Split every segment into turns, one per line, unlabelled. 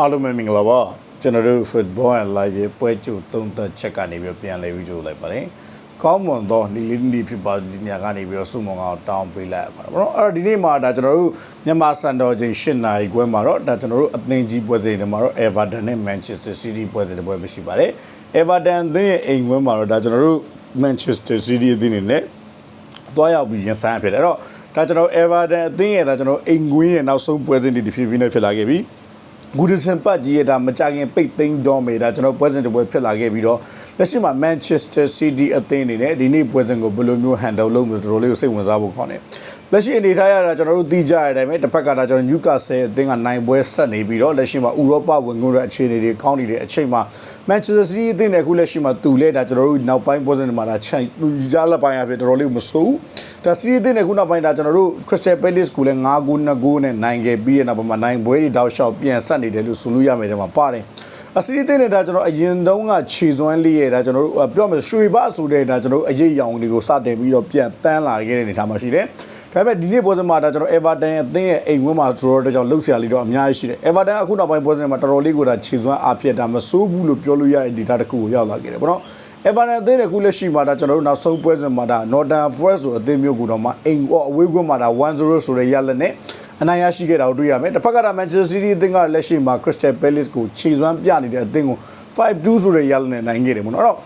အားလုံးပဲမင်္ဂလာပါကျွန်တော်တို့ football and live ရဲ့ပွဲကြိုသုံးသက်ချက်ကနေပြီးတော့ပြန်လဲပြီးကြိုလိုက်ပါတယ်ကောင်းမွန်သောဒီလေးဒီဖြစ်ပါဒီညကနေပြီးတော့စုမုံကောင်တောင်းပေးလိုက်ရပါတယ်ဗောနော်အဲ့တော့ဒီနေ့မှာဒါကျွန်တော်တို့မြန်မာစံတော်ချိန်၈နာရီခွဲမှာတော့ဒါကျွန်တော်တို့အသင်းကြီးပွဲစဉ်တွေမှာတော့ Everton နဲ့ Manchester City ပွဲစဉ်တွေပွဲပဲရှိပါတယ် Everton အသင်းရဲ့အိမ်ခွဲမှာတော့ဒါကျွန်တော်တို့ Manchester City အသင်းတွေနဲ့သွားရောက်ပြီးရင်ဆိုင်ရဖြစ်တယ်အဲ့တော့ဒါကျွန်တော် Everton အသင်းရဲ့ဒါကျွန်တော်အိမ်ကွင်းရဲ့နောက်ဆုံးပွဲစဉ်တွေတဖြည်းဖြည်းနဲ့ဖြစ်လာခဲ့ပြီ ဂူဒစင်ပတ်ကြီးရဲ့ဒါမကြခင်ပိတ်သိမ်းတော့မေဒါကျွန်တော်ပွဲစဉ်တစ်ပွဲဖြစ်လာခဲ့ပြီးတော့လက်ရှိမှာ Manchester City အသင်းအနေနဲ့ဒီနေ့ပွဲစဉ်ကိုဘယ်လိုမျိုး handle လုပ်မလဲတော်တော်လေးကိုစိတ်ဝင်စားဖို့ခေါင်းတယ်လက်ရှိအနေထားရတာကျွန်တော်တို့သိကြရတဲ့အတိုင်းပဲတစ်ဖက်ကဒါကျွန်တော် Newcastle အသင်းကနိုင်ပွဲဆက်နေပြီးတော့လက်ရှိမှာဥရောပဝင်ခွင့်ရအခြေအနေတွေကောင်းနေတဲ့အချိန်မှာ Manchester City အသင်းနဲ့အခုလက်ရှိမှာတူလဲဒါကျွန်တော်တို့နောက်ပိုင်းပွဲစဉ်တွေမှာဒါချိန်သူရလက်ပိုင်းအဖြစ်တော်တော်လေးမစိုးဘူး ဒါ City အသင်းနဲ့ခုနောက်ပိုင်းဒါကျွန်တော်တို့ Crystal Palace ကိုလည်း9ဂိုး2ဂိုးနဲ့နိုင်ခဲ့ပြီးတဲ့နောက်ပိုင်းမှာနိုင်ပွဲတွေတောက်လျှောက်ပြန်ဆက်နေတယ်လို့ဆိုလို့ရမယ်တဲ့မှာပါတယ်အစီအသေးနဲ့ဒါကျွန်တော်အရင်တုန်းကခြေစွမ်းလေးရဲ့ဒါကျွန်တော်တို့ပြောမယ်ရွှေဘဆိုတဲ့ဒါကျွန်တော်တို့အရေးရောင်တွေကိုစတင်ပြီးတော့ပြန်တန်းလာခဲ့တဲ့အနေထားမှာရှိတယ်။ဒါပေမဲ့ဒီနေ့ပွဲစဉ်မှာဒါကျွန်တော် Everton အသင်းရဲ့အိမ်ဝင်းမှာဆိုတော့ကြောင့်လှုပ်ရှားလေးတော့အများကြီးရှိတယ်။ Everton အခုနောက်ပိုင်းပွဲစဉ်မှာတော်တော်လေးကိုဒါခြေစွမ်းအားဖြစ်တာမဆိုးဘူးလို့ပြောလို့ရတဲ့ data တစ်ခုကိုရောက်လာခဲ့တယ်ပေါ့နော်။ Everton အသင်းရဲ့အခုလက်ရှိမှာဒါကျွန်တော်တို့နောက်ဆုံးပွဲစဉ်မှာဒါ Northern Forest ဆိုအသင်းမျိုးကိုတော့မှအိမ်အော်အဝေးကွင်းမှာဒါ1-0ဆိုတဲ့ရလနဲ့အနိုင်ရရှိခဲ့တာကိုတွေ့ရမယ်။တစ်ဖက်ကဒါ Manchester City အသင်းကလက်ရှိမှာ Crystal Palace ကိုခြေစွမ်းပြနေတဲ့အသင်းကို5-2ဆိုတဲ့ရလနဲ့နိုင်ခဲ့တယ်ပေါ့နော်။အဲ့တော့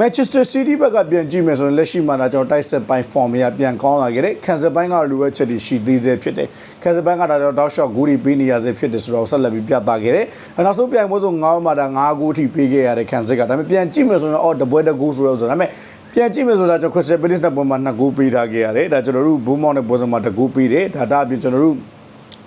Manchester City ဘက်ကပြန်ကြည့်မယ်ဆိုရင်လက်ရှိမှာဒါကျွန်တော်တိုက်ဆက်ပိုင်း form ရပြန်ကောင်းလာခဲ့တယ်။ခံစစ်ပိုင်းကလိုအပ်ချက်တွေရှိသေးစေဖြစ်တယ်။ခံစစ်ပိုင်းကဒါကျွန်တော် dot shot ဂိုးတွေပေးနေရစေဖြစ်တယ်ဆိုတော့ဆက်လက်ပြီးပြသခဲ့တယ်။အဲနောက်ဆုံးပြိုင်ပွဲဆို9မှာဒါ9ဂိုးထိပေးခဲ့ရတဲ့ခံစစ်ကဒါပေမဲ့ပြန်ကြည့်မယ်ဆိုရင်အော်တပွဲတဂိုးဆိုတော့ဆိုတော့ဒါပေမဲ့ပြန်ကြည့်မယ်ဆိုတာကျွန်တော် Crystal Palace နဲ့ပွဲမှာ2ဂိုးပေးထားခဲ့ရတယ်။ဒါကျွန်တော်တို့ Bournemouth နဲ့ပွဲစဉ်မှာ2ဂိုးပေးတယ်။ဒါဒါအပြင်ကျွန်တော်တို့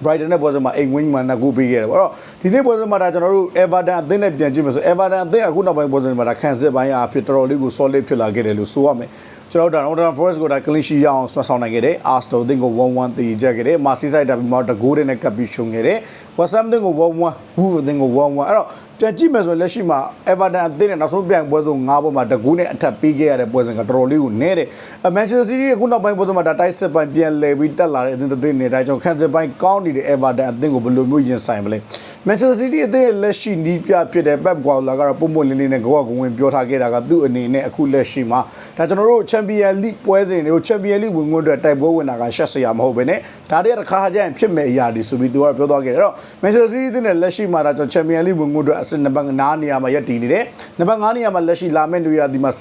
Brighton နဲ့ပွဲစဉ်မှာအိမ်ဝင်းမှာနှစ်ခုပေးခဲ့တယ်ပေါ့တော့ဒီနေ့ပွဲစဉ်မှာဒါကျွန်တော်တို့ Everton အသင်းနဲ့ပြန်ကြည့်မယ်ဆို Everton အသင်းအခုနောက်ပိုင်းပွဲစဉ်မှာဒါခံစစ်ပိုင်းအားဖြစ်တော်တော်လေးကို solid ဖြစ်လာခဲ့တယ်လို့ဆိုရမယ်ကျွန်တော်တို့ဒါ Nottingham Forest ကိုဒါ clean sheet ရအောင်ဆွမ်းဆောင်နိုင်ခဲ့တယ် Arsenal အသင်းကို1-1တည်ကြခဲ့တယ် Merseyside ဒါပြီးမှတကိုးတဲ့နဲ့ကပ်ပြီးရှုံခဲ့တယ် West Ham အသင်းကို1-1 Wolves အသင်းကို1-1အဲ့တော့ပြန်ကြည့်မယ်ဆိုရင်လက်ရှိမှာ Everton အသင်းနဲ့နောက်ဆုံးပြန်ပွဲဆုံး၅ပွဲမှာတကူးနဲ့အထက်ပေးခဲ့ရတဲ့ပွဲစဉ်ကတော်တော်လေးကိုနည်းတယ်။ Manchester City ကခုနောက်ပိုင်းပွဲစဉ်မှာဒါတိုက်စစ်ပိုင်းပြန်လည်ပြီးတက်လာတဲ့အသင်းတစ်သင်းနဲ့ဒါကြောင့်ခံစစ်ပိုင်းကောင်းနေတဲ့ Everton အသင်းကိုဘယ်လိုမျိုးရင်ဆိုင်မလဲ။ Manchester City အသင်းရဲ့လက်ရှိနီးပြဖြစ်တဲ့ Pep Guardiola ကတော့ပုံမှန်လင်းလင်းနဲ့ကောကဝင်ပြောထားခဲ့တာကသူ့အနေနဲ့အခုလက်ရှိမှာဒါကျွန်တော်တို့ Champions League ပွဲစဉ်တွေကို Champions League ဝင်ခွင့်အတွက်တိုက်ပွဲဝင်တာကရှက်စရာမဟုတ်ဘဲနဲ့ဒါတည်းတစ်ခါကျရင်ဖြစ်မဲ့အရာတွေဆိုပြီးသူကပြောသွားခဲ့တယ်။အဲ့တော့ Manchester City အသင်းနဲ့လက်ရှိမှာဒါကျွန်တော် Champions League ဝင်ခွင့်အတွက်အစစ်နံပါတ်9နေရာမှာရပ်တည်နေတယ်။နံပါတ်9နေရာမှာလက်ရှိလာမယ့်နေရာဒီမှာ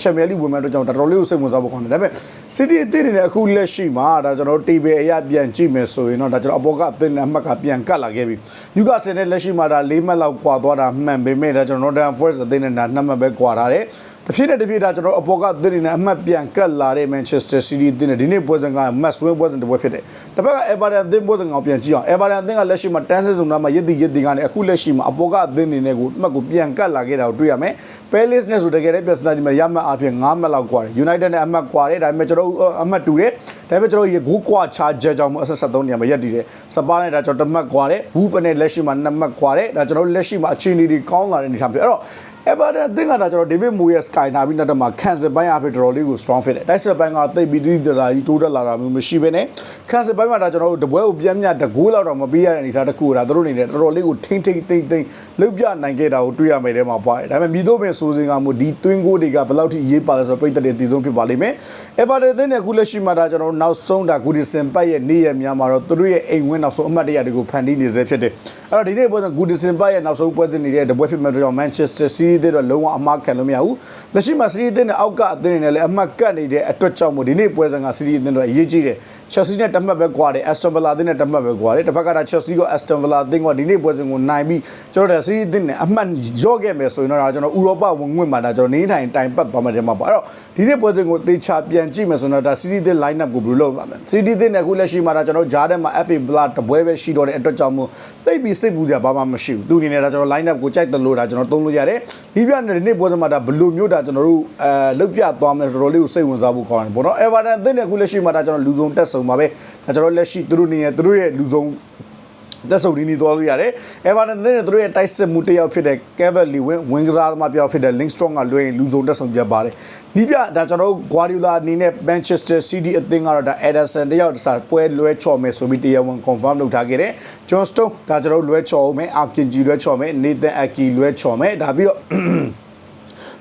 ချန်ပီယံလိဝင်မဲ့အတွက်ကြောင့်တော်တော်လေးကိုစိတ်ဝင်စားဖို့ခေါင်းတယ်။ဒါပေမဲ့ City အသင်းတွေနဲ့အခုလက်ရှိမှာဒါကျွန်တော်တေဘယ်အရပြန်ကြည့်မယ်ဆိုရင်တော့ဒါကျွန်တော်အပေါ်ကအသင်းနဲ့အမှတ်ကပြန်ကတ်လာခဲ့ပြီ။ Newcastle နဲ့လက်ရှိမှာဒါ၄မှတ်လောက်ကွာသွားတာမှန်ပေမဲ့ဒါကျွန်တော် Nottingham Forest အသင်းနဲ့ဒါ2မှတ်ပဲကွာထားတယ်။ တဖြည်းနဲ့တဖြည်းဒါကျွန်တော်အပေါ်ကသင်းနေအမှတ်ပြန်ကတ်လာတဲ့ Manchester City အသင်းနဲ့ဒီနေ့ပွဲစဉ်က match win ပွဲစဉ်တစ်ပွဲဖြစ်တယ်။တစ်ဖက်က Everton အသင်းပွဲစဉ်ကောင်ပြန်ကြည့်အောင် Everton အသင်းကလက်ရှိမှာတန်းစစ်စုံနာမှာရစ်တီရစ်တီကနေအခုလက်ရှိမှာအပေါ်ကအသင်းနေနဲ့ကိုအမှတ်ကိုပြန်ကတ်လာခဲ့တာကိုတွေ့ရမယ်။ Palace နဲ့ဆိုတကယ်လည်းပြဿနာဒီမှာရမှတ်အပြင်9မှတ်လောက်ကွာတယ်။ United နဲ့အမှတ်ကွာတယ်ဒါပေမဲ့ကျွန်တော်အမှတ်တူတယ်။ဒါပေမဲ့ကျွန်တော်ရေဂိုးကွာချချက်ကြောင့်အဆက်73နေရာမှာရက်တည်တယ်။စပါးနဲ့ဒါကျွန်တော်တစ်မှတ်ကွာတယ်။ Wolf နဲ့လက်ရှိမှာ2မှတ်ကွာတယ်။ဒါကျွန်တော်လက်ရှိမှာအခြေအနေတွေကောင်းလာတဲ့အနေအထားဖြစ်အဲ့တော့ Everton အသင်းကဒါကျွန်တော် David Moyes Sky နာပြီးနောက်တော့မှခံစစ်ပိုင်းအဖြစ်တော်တော်လေးကို strong ဖြစ်တယ်။ Dice ပိုင်းကတိတ်ပြီးတိတိလာကြီးတိုးတက်လာတာမျိုးမရှိဘဲနဲ့ခံစစ်ပိုင်းမှာဒါကျွန်တော်တို့တပွဲကိုပြန်မြတကူးလောက်တော့မပေးရတဲ့အနေအထားတစ်ခုကဒါတို့အနေနဲ့တော်တော်လေးကိုထိမ့်ထိမ့်သိမ့်သိမ့်လုတ်ပြနိုင်ခဲ့တာကိုတွေ့ရမယ်တဲ့မှာပါတယ်။ဒါပေမဲ့မြည်တော့ပင်စိုးစင်ကမှုဒီတွင်းကိုတွေကဘယ်လောက်ထိရေးပါလဲဆိုတော့ပြည်သက်တွေတည်ဆုံးဖြစ်ပါလိမ့်မယ်။ Everton အသင်းနဲ့အခုလက်ရှိမှာဒါကျွန်တော်တို့နောက်ဆုံးဒါဂူဒီစင်ပတ်ရဲ့နေ့ရက်များမှာတော့သူတို့ရဲ့အိမ်ဝင်းနောက်ဆုံးအမှတ်တရတွေကိုဖန်တီးနေစေဖြစ်တယ်။အဲ့တော့ဒီနေ့ပွဲစဉ်ဂူဒီစင်ပတ်ရဲ့နောက်ဆုံးပွဲစဉ်နေတဲ့တပွဲဖြစ်မဲ့တော့ Manchester City တွေတော့လုံးဝအမှားခံလို့မရဘူးလက်ရှိမှာစီးရီးအသင်းနဲ့အောက်ကအသင်းတွေနဲ့လည်းအမှတ်ကတ်နေတဲ့အတွက်ကြောင့်မို့ဒီနေ့ပွဲစဉ်ကစီးရီးအသင်းတို့အရေးကြီးတယ်ချက်စီနဲ့တမှတ်ပဲကွာတယ်အက်စတွန်ဗလာအသင်းနဲ့တမှတ်ပဲကွာတယ်တစ်ဖက်ကချက်စီကအက်စတွန်ဗလာအသင်းကဒီနေ့ပွဲစဉ်ကိုနိုင်ပြီးကျွန်တော်တို့စီးရီးအသင်းနဲ့အမှတ်ရော့ခဲ့မယ်ဆိုရင်တော့ကျွန်တော်ဥရောပဝင်ငွေ့မှာဒါကျွန်တော်နေထိုင်တိုင်ပတ်သွားမယ်တဲ့မှာပေါ့အဲ့တော့ဒီနေ့ပွဲစဉ်ကိုသေချာပြန်ကြည့်မယ်ဆိုတော့ဒါစီးရီးအသင်း line up ကိုဘယ်လိုလုပ်မှာလဲစီးရီးအသင်းနဲ့အခုလက်ရှိမှာဒါကျွန်တော်ဂျားထဲမှာ FA Blood တပွဲပဲရှိတော့တဲ့အတွက်ကြောင့်မို့သိပ်ပြီးစိတ်ပူစရာဘာမှမရှိဘူးသူအနေနဲ့ဒါကျွန်တော် line up ကိုကြိုက်တယ်လို့ဒါကျွန်တော်သုံးလို့ရတယ်ဒီပြနဲ့ဒီနေ့ပွဲစဉ်မှာဒါဘယ်လိုမျိုးဒါကျွန်တော်တို့အဲလုတ်ပြသွားမယ်တော်တော်လေးကိုစိတ်ဝင်စားဖို့ခေါင်းတယ်ပေါ့နော် Everton အသင်းနဲ့အခုလက်ရှိမှာဒါကျွန်တော်လူစုံတက်ဆုံပါပဲဒါကျွန်တော်လက်ရှိသူတို့အနေနဲ့သူတို့ရဲ့လူစုံ တက်ဆုံဒီနီသွားလို့ရတယ်။ Everton နဲ့သူတို့ရဲ့တိုက်စစ်မှုတစ်ယောက်ဖြစ်တဲ့ Kevin Lee ဝင်းဝင်းကစားသမားပြောက်ဖြစ်တဲ့ Linkstrom ကလွှဲရင်လူစုံတက်ဆုံပြပါတယ်။နီးပြဒါကျွန်တော်တို့ Guardiola အနေနဲ့ Manchester City အသင်းကတော့ဒါ Ederson တယောက်တစားပွဲလွှဲချော်မယ်ဆိုပြီးတရားဝင် confirm လုပ်ထားခဲ့တယ်။ John Stone ဒါကျွန်တော်တို့လွှဲချော်အောင်မယ်။ Akinji လွှဲချော်မယ်။ Nathan Ake လွှဲချော်မယ်။ဒါပြီးတော့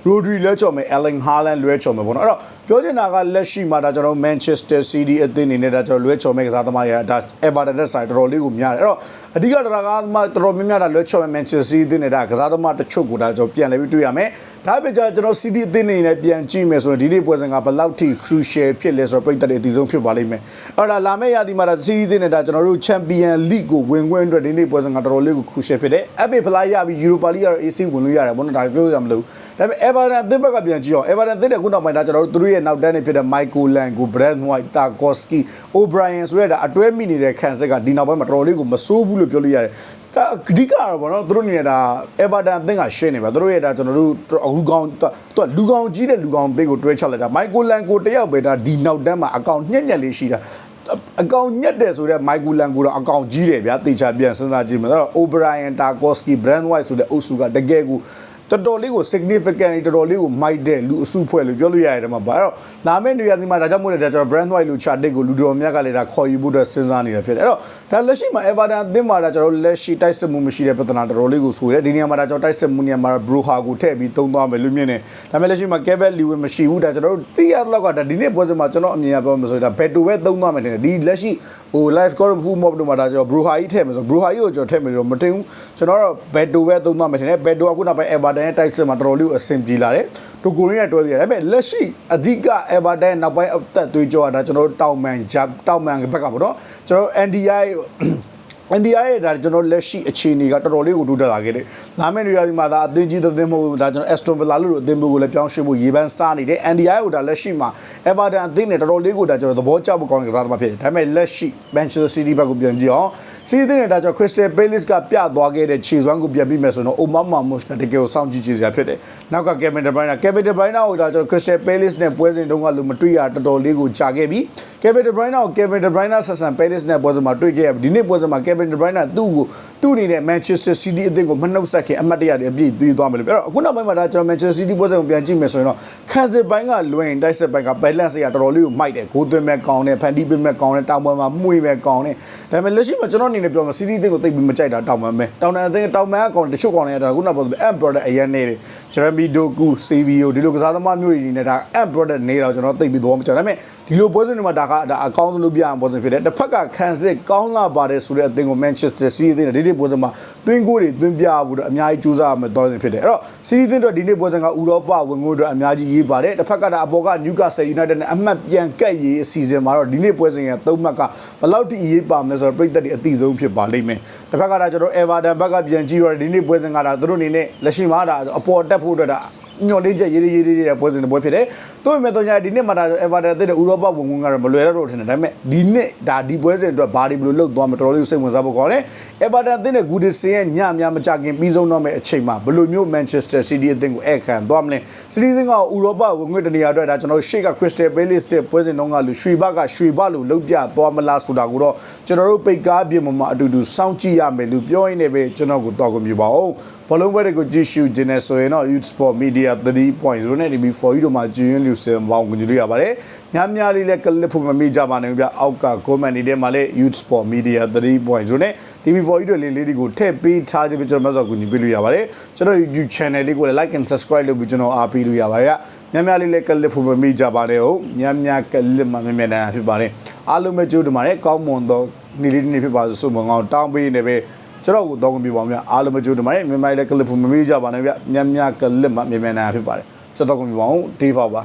ရိုဒရီလွဲချော်မယ်အလင်ဟာလန်လွဲချော်မယ်ပေါ့နော်အဲ့တော့ ပြောချင်တာကလက်ရှိမှာဒါကျွန်တော် Manchester City အသင်းအနေနဲ့ဒါကျွန်တော်လွဲချော်မယ်ကစားသမားတွေကဒါ Everton နဲ့ဆိုင်တော်တော်လေးကိုများတယ်အဲ့တော့အဓိကတရားကားသမားတော်တော်များများဒါလွဲချော်မယ် Manchester City အသင်းနဲ့ဒါကစားသမားတချို့ကိုဒါကျွန်တော်ပြန်လည်ပြီးတွေ့ရမယ်ဒါပေမဲ့ကျွန်တော် City အသင်းအနေနဲ့ပြန်ကြည့်မယ်ဆိုရင်ဒီနေ့ပွဲစဉ်ကဘယ်လောက်ထိ crucial ဖြစ်လဲဆိုတော့ပြည်သက်တွေအတီးဆုံးဖြစ်ပါလိမ့်မယ်အဲ့တော့လာမယ့်ရာသီမှာဒါ City အသင်းနဲ့ဒါကျွန်တော်တို့ Champion League ကိုဝင်ခွင့်အတွက်ဒီနေ့ပွဲစဉ်ကတော်တော်လေးကို crucial ဖြစ်တယ် FA ဖလားရပြီး Europa League ကတော့ AC ဝင်လို့ရတယ်ဘောနော်ဒါပြောရမလို့ဒါပေမဲ့ Everton အသင်းဘက်ကပြန်ကြည့်အောင် Everton အသင်းတဲ့ခုနောက်ပိုင်းဒါကျွန်တော်တို့သူတို့ရဲ့နောက်တန်းနေဖြစ်တဲ့ Michael Lang ကို Brad White Tarkowski O'Brien ဆိုတဲ့ဒါအတွဲမိနေတဲ့ခံဆက်ကဒီနောက်ပိုင်းမှာတော်တော်လေးကိုမစိုးဘူးလို့ပြောလို့ရတယ်ဒါအဓိကတော့ဗောနော်သူတို့အနေနဲ့ဒါ Everton အသင်းကရှင်းနေပါသူတို့ရဲ့ဒါကျွန်တော်တို့အခုကောင်သူကလူကောင်ကြီးတဲ့လူကောင်အသင်းကိုတွဲချလိုက်တာ Michael Lang ကိုတယောက်ပဲဒါဒီနောက်တန်းမှာအကောင်ညက်ညက်လေးရှိတာအကောင်ညက်တယ်ဆိုတော့ Michael Lang ကိုတော့အကောင်ကြီးတယ်ဗျာတေချာပြန်စဉ်းစားကြည့်မယ်အဲ့တော့ O'Brien Tarkowski Brand White ဆိုတဲ့အုပ်စုကတကယ်ကို တော်တော်လေးကို significant တော်တော်လေးကိုမိုက်တဲ့လူအစုဖွဲ့လို့ပြောလို့ရတယ်မှာပါအဲ့တော့လာမယ့်နေရာစီမှာဒါကြောင့်မို့လဲဒါကျွန်တော် brand white လို့ chart ကိုလူတော်များကလည်းဒါခေါ်ယူဖို့အတွက်စဉ်းစားနေတာဖြစ်တယ်အဲ့တော့ဒါလက်ရှိမှာ Everton အသင်းမှာဒါကျွန်တော်လက်ရှိတိုက်စစ်မှုမရှိတဲ့ပြဿနာတော်တော်လေးကိုဆိုရဲဒီနေရာမှာဒါကျွန်တော်တိုက်စစ်မှုနေရာမှာ Broha ကိုထည့်ပြီးသုံးသွားမယ်လို့မြင်တယ်ဒါပေမဲ့လက်ရှိမှာ Kevin Lewin မရှိဘူးဒါကျွန်တော်တို့သိရတော့ကဒါဒီနေ့ပွဲစဉ်မှာကျွန်တော်အမြင်ရပြောမှာဆိုရင်ဒါ Beto ပဲသုံးသွားမယ်ထင်တယ်ဒီလက်ရှိဟို live score full mob တို့မှာဒါကျွန်တော် Broha ကြီးထည့်မယ်ဆို Broha ကြီးကိုကျွန်တော်ထည့်မယ်လို့မတင်ဘူးကျွန်တော်တော့ Beto ပဲသုံးသွားမယ်ထင်တယ် Beto ကခုနောက်ပိုင်း Everton ရဲ့တိုက်စစ်မှာတော်တော်လေးကိုအဆင်ပြေလာတယ်တူကိုရင်းနဲ့တွဲရတယ်ဒါပေမဲ့လက်ရှိအဓိက Everton နောက်ပိုင်းအသက်သွေးကြောတာကျွန်တော်တို့တောင်မန်ဂျပ်တောင်မန်ဘက်ကပေါ့နော်ကျွန်တော် NDI NDI ရဲ့ဒါကျွန်တော်လက်ရှိအခြေအနေကတော်တော်လေးကိုတိုးတက်လာခဲ့တယ်။လာမယ့်နေရာဒီမှာဒါအသင်းကြီးသင်းမဟုတ်ဒါကျွန်တော် Aston Villa လို့အသင်းမျိုးကိုလည်းပြောင်းရွှေ့ဖို့ရေပန်းစားနေတယ်။ NDI ကိုဒါလက်ရှိမှာ Everton အသင်းနဲ့တော်တော်လေးကိုဒါကျွန်တော်သဘောကျဖို့ကောင်းတဲ့ကစားသမားဖြစ်တယ်။ဒါပေမဲ့လက်ရှိ Manchester City ဘက်ကိုပြန်ကြည့်အောင်စီးသင်းနဲ့ဒါကျွန်တော် Crystal Palace ကပြသွားခဲ့တဲ့ခြေစွမ်းကိုပြန်ပြီးမယ်ဆိုတော့ Omar Marmoush ကတကယ်ကိုစောင့်ကြည့်ကြည့်စရာဖြစ်တယ်။နောက်က Kevin De Bruyne Kevin De Bruyne ကိုဒါကျွန်တော် Crystal Palace နဲ့ပွဲစဉ်တုန်းကလို့မတွေ့ရတော်တော်လေးကိုကြာခဲ့ပြီ။ Kevin De Bruyne ကို Kevin De Bruyne ဆက်ဆံ Palace နဲ့ပွဲစဉ်မှာတွေ့ခဲ့ရပြီ။ဒီနေ့ပွဲစဉ်မှာ Kevin De Bruyne သူ့ကိုသူ့အနေနဲ့ Manchester City အသင်းကိုမနှုတ်ဆက်ခင်အမှတ်တရတွေအပြည့်သွေးသွားမယ်လို့ပြောတော့အခုနောက်ပိုင်းမှာဒါကျွန်တော် Manchester City ပွဲစဉ်ကိုပြန်ကြည့်မယ်ဆိုရင်တော့ခံစစ်ပိုင်းကလွင်တိုက်စစ်ပိုင်းက balance ကတော်တော်လေးကိုမိုက်တယ်ဂိုးသွင်းမဲ့ကောင်းတယ်ဖန်တီးပေးမဲ့ကောင်းတယ်တောင်ပေါ်မှာမှုေမဲ့ကောင်းတယ်ဒါပေမဲ့လက်ရှိမှာကျွန်တော်အနေနဲ့ပြောမှာ City အသင်းကိုသိပ်ပြီးမကြိုက်တာတောင်မှန်ပဲတောင်တန်အသင်းတောင်မှန်ကကောင်းတယ်တချို့ကောင်းတယ်ဒါခုနောက်ပေါ် M product အရင်နေတယ် Jeremy Doku CVO ဒီလိုကစားသမားမျိုးတွေနေနဲ့ဒါ M product နေတော့ကျွန်တော်သိပ်ပြီးသဘောမကျဒါပေမဲ့ဒီလိုပွဲစဉ်တွေမှာဒါကဒါအကောင်းဆုံးလို့ပြအောင်ပွဲစဉ်ဖြစ်တယ်တစ်ဖက်ကခံစစ်ကောင်းလာပါတယ်ဆိုတဲ့အသင်းကို Manchester City အသင်းဒီနေ့ပွဲစဉ်မှာတွင်းကိုတွေတွင်းပြဖို့တော့အများကြီးကြိုးစားရမယ်တော့ဖြစ်တယ်အဲ့တော့ City အသင်းတို့ဒီနေ့ပွဲစဉ်ကဥရောပဝင်ငွေတို့အများကြီးရေးပါတယ်တစ်ဖက်ကဒါအပေါ်က Newcastle United နဲ့အမှတ်ပြန်ကက်ရေးအစီအစဉ်မှာတော့ဒီနေ့ပွဲစဉ်ရဲ့သုံးမှတ်ကဘယ်လောက်ထိရေးပါမလဲဆိုတော့ပြည်သက်တွေအတိဆုံးဖြစ်ပါလိမ့်မယ်တစ်ဖက်ကဒါကျွန်တော် Everton ဘက်ကပြန်ကြည့်ရဒီနေ့ပွဲစဉ်ကဒါသူတို့အနေနဲ့လက်ရှိမှာဒါအပေါ်တက်ဖို့အတွက်ဒါ ညော်လေးချက်ရေးရေးရေးတဲ့ပွဲစဉ်တစ်ပွဲဖြစ်တယ်။သို့ပေမဲ့တော့ညာဒီနေ့မှာဒါ Everton တဲ့ဥရောပဝင်ဝင်ကတော့မလွယ်တော့ထင်တယ်။ဒါပေမဲ့ဒီနေ့ဒါဒီပွဲစဉ်အတွက်ဘာဒီဘယ်လိုလုပ်သွားမတော်တော်လေးစိတ်ဝင်စားဖို့ခေါ်တယ်။ Everton တဲ့ဂူဒီစင်ရဲ့ညများမကြခင်ပြီးဆုံးတော့မယ့်အချိန်မှာဘယ်လိုမျိုး Manchester City အသင်းကိုအဲ့ခံသွားမလဲ။ City အသင်းကဥရောပဝင်ဝင်တနေရာအတွက်ဒါကျွန်တော်ရှေ့က Crystal Palace တဲ့ပွဲစဉ်တုန်းကလူရွှေဘကရွှေဘလို့လုတ်ပြသွားမလားဆိုတာကိုတော့ကျွန်တော်တို့ပိတ်ကားပြင်မှာအတူတူစောင့်ကြည့်ရမယ်လို့ပြောရင်းနဲ့ပဲကျွန်တော်ကိုတော့ကုန်ပြပါအောင်။ဘလုံးဘက်တွေကိုကြည့်ရှုခြင်းနဲ့ဆိုရင်တော့ Youth Sport Media 3.0နဲ့ TV4 တို့မှာကျင်းလူစင်ပေါင်းကိုကြည့်လို့ရပါတယ်။များများလေးလည်းကလစ်ဖို့မမိကြပါနဲ့ဗျ။အောက်က comment တွေထဲမှာလည်း Youth Sport Media 3.0နဲ့ TV4 တို့လေးလေးတွေကိုထည့်ပေးထားခြင်းပဲကျွန်တော်မှဆိုကူညီပေးလို့ရပါတယ်။ကျွန်တော် YouTube channel လေးကိုလည်း like and subscribe လုပ်ပြီးကျွန်တော်အားပေးလို့ရပါတယ်။များများလေးလည်းကလစ်ဖို့မမိကြပါနဲ့ဟုတ်။များများကလစ်မှမြင်မြန်တာဖြစ်ပါတယ်။အားလုံးပဲကြိုးတမာတဲ့ကောင်းမွန်သောနေ့လေးနေ့ဖြစ်ပါစို့မအောင်တောင်းပေးနေပဲ ကျွန်တော်ကိုတောင်းကုန်ပြပါဦးဗျအားလုံးမကြိုးတမာတဲ့မြန်မာလေးကလစ်ဖို့မမေ့ကြပါနဲ့ဗျညံ့ညကလစ်မှမြင်မြန်နာဖြစ်ပါတယ်ကျွန်တော်ကုန်ပြပါဦးဒေးဖောက်ပါ